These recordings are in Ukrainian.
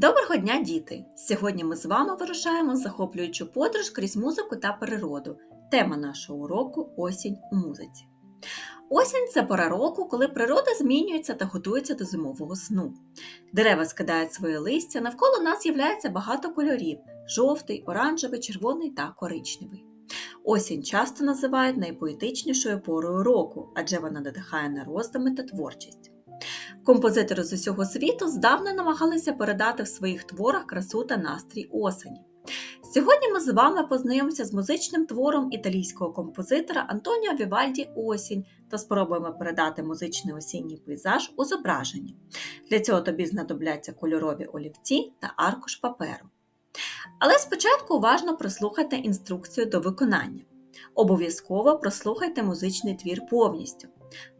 Доброго дня, діти! Сьогодні ми з вами вирушаємо захоплюючу подорож крізь музику та природу. Тема нашого уроку осінь у музиці. Осінь це пора року, коли природа змінюється та готується до зимового сну. Дерева скидають своє листя, навколо нас з'являється багато кольорів: жовтий, оранжевий, червоний та коричневий. Осінь часто називають найпоетичнішою порою року, адже вона надихає на роздуми та творчість. Композитори з усього світу здавна намагалися передати в своїх творах красу та настрій осені. Сьогодні ми з вами познайомимося з музичним твором італійського композитора Антоніо Вівальді Осінь та спробуємо передати музичний осінній пейзаж у зображенні. Для цього тобі знадобляться кольорові олівці та аркуш паперу. Але спочатку уважно прослухайте інструкцію до виконання. Обов'язково прослухайте музичний твір повністю.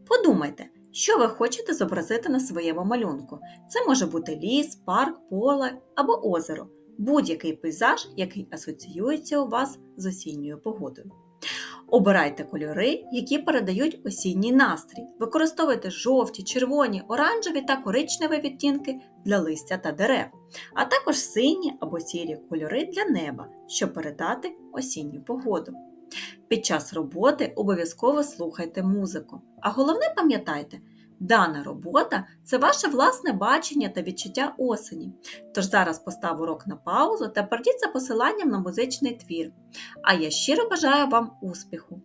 Подумайте, що ви хочете зобразити на своєму малюнку. Це може бути ліс, парк, поле або озеро, будь-який пейзаж, який асоціюється у вас з осінньою погодою. Обирайте кольори, які передають осінній настрій. Використовуйте жовті, червоні, оранжеві та коричневі відтінки для листя та дерев, а також сині або сірі кольори для неба, щоб передати осінню погоду. Під час роботи обов'язково слухайте музику. А головне пам'ятайте, дана робота це ваше власне бачення та відчуття осені. Тож зараз постав урок на паузу та перейдіть посиланням на музичний твір. А я щиро бажаю вам успіху!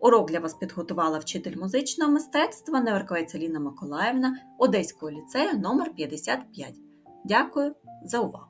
Урок для вас підготувала вчитель музичного мистецтва Неверковець Аліна Миколаївна Одеського ліцею номер 55 Дякую за увагу!